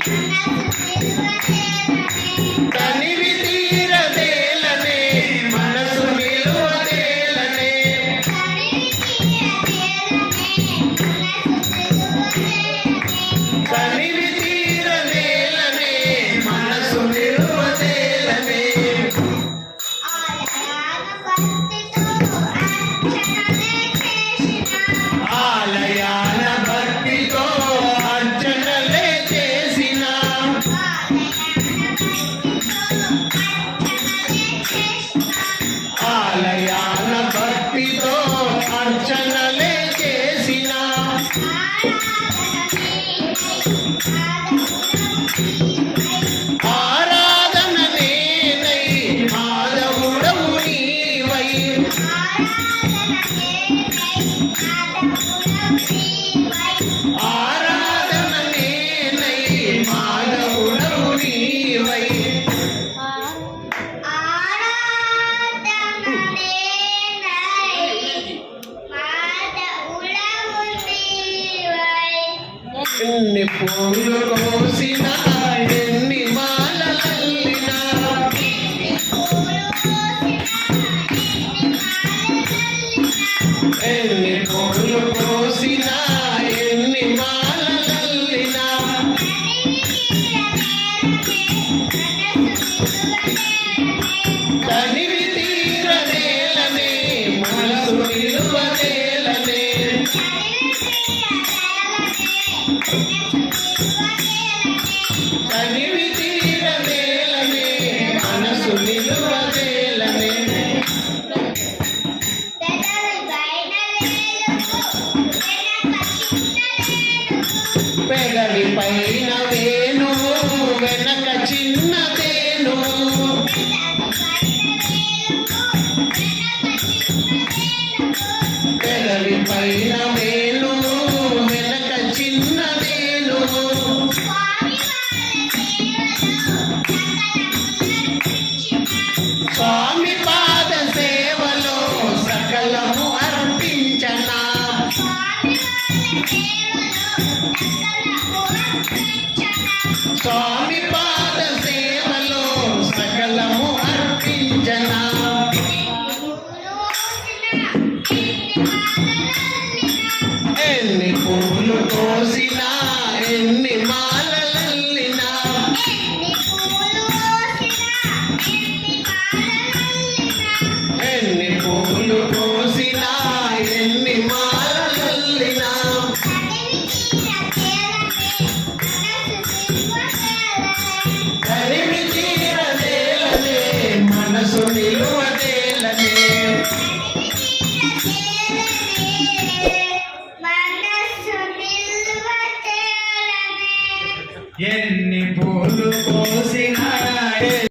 Thank you. ఎన్ని పూలు కోసినా పెదవి పైన వేణు వెనక చిన్న తేను. పెదవి పైన వేణు వెనక చిన్న తేను స్వామి పాద సేవలో సకలం స్వామి పాద సేవలో సకలము అర్పించనా. ఎన్ని ఎన్ని పూలు కోసినా